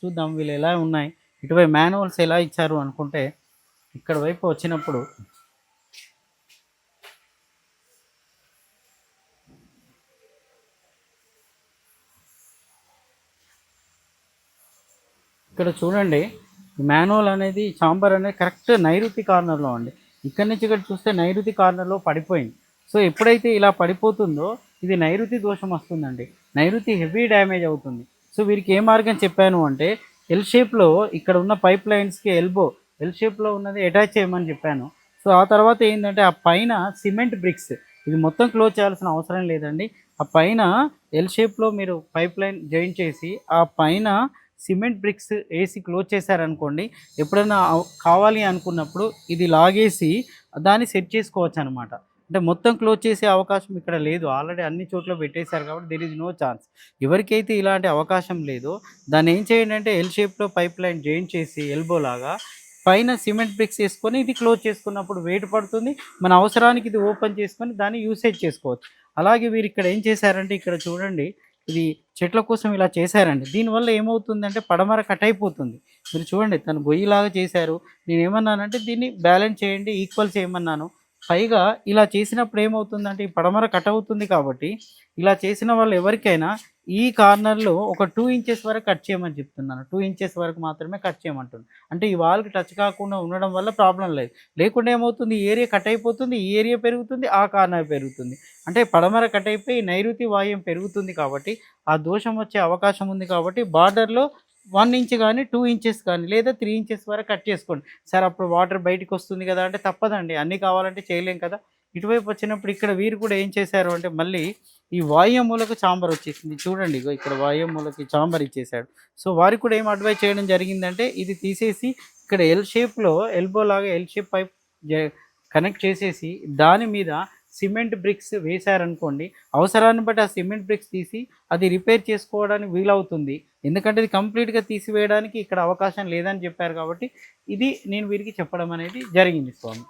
చూద్దాం వీళ్ళు ఎలా ఉన్నాయి. ఇటువైపు మాన్యువల్స్ ఎలా ఇచ్చారు అనుకుంటే ఇక్కడ వైపు వచ్చినప్పుడు ఇక్కడ చూడండి మాన్యువల్ అనేది చాంబర్ అనేది కరెక్ట్ నైరుతి కార్నర్లో అండి. ఇక్కడి నుంచి ఇక్కడ చూస్తే నైరుతి కార్నర్లో పడిపోయింది. సో ఎప్పుడైతే ఇలా పడిపోతుందో ఇది నైరుతి దోషం వస్తుందండి. నైరుతి హెవీ డ్యామేజ్ అవుతుంది. సో వీరికి ఏ మార్గం చెప్పాను అంటే ఎల్ షేప్లో ఇక్కడ ఉన్న పైప్ లైన్స్కి ఎల్బో ఎల్ షేప్లో ఉన్నది అటాచ్ చేయమని చెప్పాను. సో ఆ తర్వాత ఏంటంటే ఆ పైన సిమెంట్ బ్రిక్స్ ఇది మొత్తం క్లోజ్ చేయాల్సిన అవసరం లేదండి. ఆ పైన ఎల్ షేప్లో మీరు పైప్ లైన్ జాయిన్ చేసి ఆ పైన సిమెంట్ బ్రిక్స్ వేసి క్లోజ్ చేశారనుకోండి ఎప్పుడైనా కావాలి అనుకున్నప్పుడు ఇది లాగేసి దాన్ని సెట్ చేసుకోవచ్చు అనమాట అంటే మొత్తం క్లోజ్ చేసే అవకాశం ఇక్కడ లేదు. ఆల్రెడీ అన్ని చోట్ల పెట్టేశారు కాబట్టి దెర్ ఇస్ నో ఛాన్స్ ఎవరికైతే ఇలాంటి అవకాశం లేదో దాన్ని ఏం చేయండి అంటే ఎల్ షేప్లో పైప్ లైన్ జాయిన్ చేసి ఎల్బో లాగా పైన సిమెంట్ బ్రిక్స్ వేసుకొని ఇది క్లోజ్ చేసుకున్నప్పుడు వెయిట్ పడుతుంది. మన అవసరానికి ఇది ఓపెన్ చేసుకొని దాన్ని యూసేజ్ చేసుకోవచ్చు. అలాగే వీరు ఇక్కడ ఏం చేశారంటే ఇక్కడ చూడండి ఇది చెట్ల కోసం ఇలా చేశారండి. దీనివల్ల ఏమవుతుందంటే పడమర కట్ అయిపోతుంది. మీరు చూడండి తను గొయ్యిలాగా చేశారు. నేను ఏమన్నానంటే దీన్ని బ్యాలెన్స్ చేయండి ఈక్వల్ చేయమన్నాను పైగా ఇలా చేసినప్పుడు ఏమవుతుందంటే ఈ పడమర కట్ అవుతుంది కాబట్టి ఇలా చేసిన వాళ్ళు ఎవరికైనా ఈ కార్నర్లో ఒక టూ ఇంచెస్ వరకు కట్ చేయమని చెప్తున్నాను. టూ ఇంచెస్ వరకు మాత్రమే కట్ చేయమంటుంది అంటే ఈ వాల్కి టచ్ కాకుండా ఉండడం వల్ల ప్రాబ్లం లేదు. లేకుండా ఏమవుతుంది? ఈ ఏరియా కట్ అయిపోతుంది ఈ ఏరియా పెరుగుతుంది ఆ కార్నర్ పెరుగుతుంది. అంటే పడమర కట్ అయిపోయి నైరుతి వాయుం పెరుగుతుంది కాబట్టి ఆ దోషం వచ్చే అవకాశం ఉంది కాబట్టి బార్డర్లో వన్ ఇంచ్ కానీ టూ ఇంచెస్ కానీ లేదా త్రీ ఇంచెస్ వరకు కట్ చేసుకోండి. సార్ అప్పుడు వాటర్ బయటకు వస్తుంది కదా అంటే తప్పదండి. అన్నీ కావాలంటే చేయలేం కదా. ఇటువైపు వచ్చినప్పుడు ఇక్కడ వీరు కూడా ఏం చేశారు అంటే మళ్ళీ ఈ వాయు మూలకు చాంబర్ వచ్చేసింది. చూడండి ఇగో ఇక్కడ వాయు మూలకి చాంబర్ ఇచ్చేశాడు సో వారికి కూడా ఏం అడ్వైజ్ చేయడం జరిగిందంటే ఇది తీసేసి ఇక్కడ ఎల్ షేప్లో ఎల్బో లాగా ఎల్ షేప్ పైప్ కనెక్ట్ చేసేసి దాని మీద సిమెంట్ బ్రిక్స్ వేశారనుకోండి అవసరాన్ని బట్టి ఆ సిమెంట్ బ్రిక్స్ తీసి అది రిపేర్ చేసుకోవడానికి వీలవుతుంది. ఎందుకంటే ఇది కంప్లీట్గా తీసివేయడానికి ఇక్కడ అవకాశం లేదని చెప్పారు కాబట్టి ఇది నేను వీరికి చెప్పడం అనేది జరిగింది స్వామి.